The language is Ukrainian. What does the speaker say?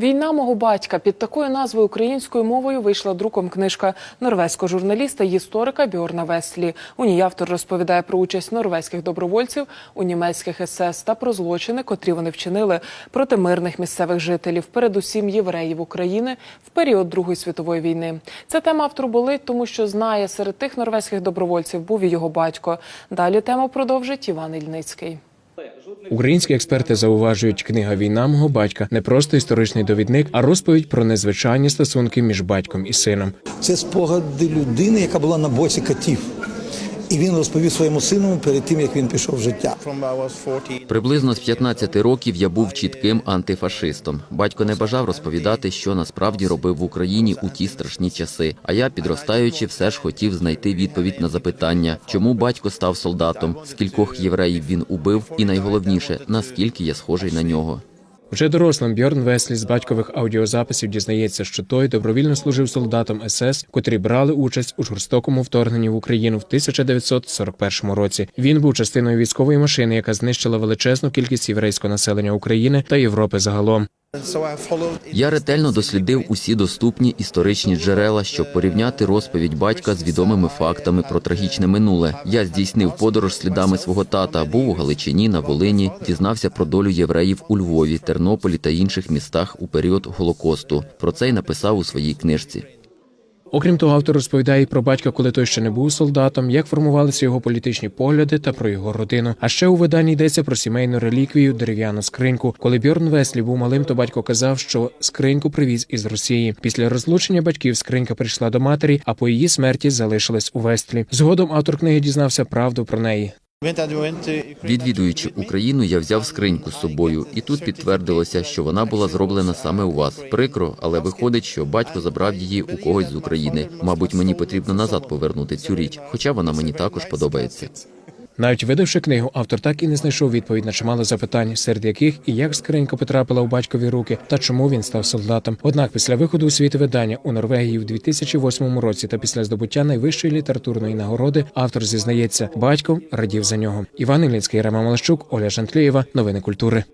Війна мого батька під такою назвою українською мовою вийшла друком книжка норвезького журналіста і історика Бьорна Веслі. У ній автор розповідає про участь норвезьких добровольців у німецьких СС та про злочини, котрі вони вчинили проти мирних місцевих жителів, передусім євреїв України в період Другої світової війни. Ця тема автору болить, тому що знає, серед тих норвезьких добровольців був і його батько. Далі тему продовжить Іван Ільницький. Українські експерти зауважують, книга Війна мого батька не просто історичний довідник, а розповідь про незвичайні стосунки між батьком і сином. Це спогади людини, яка була на боці катів. І він розповів своєму сину перед тим, як він пішов в життя. Приблизно з 15 років я був чітким антифашистом. Батько не бажав розповідати, що насправді робив в Україні у ті страшні часи. А я, підростаючи, все ж хотів знайти відповідь на запитання, чому батько став солдатом, скількох євреїв він убив, і найголовніше, наскільки я схожий на нього. Вже дорослим Бьорн Веслі з батькових аудіозаписів дізнається, що той добровільно служив солдатом СС, котрі брали участь у жорстокому вторгненні в Україну в 1941 році. Він був частиною військової машини, яка знищила величезну кількість єврейського населення України та Європи загалом. Я ретельно дослідив усі доступні історичні джерела, щоб порівняти розповідь батька з відомими фактами про трагічне минуле. Я здійснив подорож слідами свого тата, був у Галичині, на Волині, дізнався про долю євреїв у Львові, Тернополі та інших містах у період Голокосту. Про це й написав у своїй книжці. Окрім того, автор розповідає про батька, коли той ще не був солдатом, як формувалися його політичні погляди та про його родину. А ще у виданні йдеться про сімейну реліквію дерев'яну скриньку. Коли Бьорн Веслі був малим, то батько казав, що скриньку привіз із Росії. Після розлучення батьків скринька прийшла до матері, а по її смерті залишилась у Вестлі. Згодом автор книги дізнався правду про неї. Відвідуючи Україну, я взяв скриньку з собою, і тут підтвердилося, що вона була зроблена саме у вас. Прикро, але виходить, що батько забрав її у когось з України. Мабуть, мені потрібно назад повернути цю річ, хоча вона мені також подобається. Навіть видавши книгу, автор так і не знайшов відповідь на чимало запитань, серед яких і як скринька потрапила у батькові руки, та чому він став солдатом. Однак, після виходу у світ видання у Норвегії в 2008 році та після здобуття найвищої літературної нагороди автор зізнається, батько радів за нього. Іван Ілінський, Рема Малащук, Оля Шантлієва. Новини культури.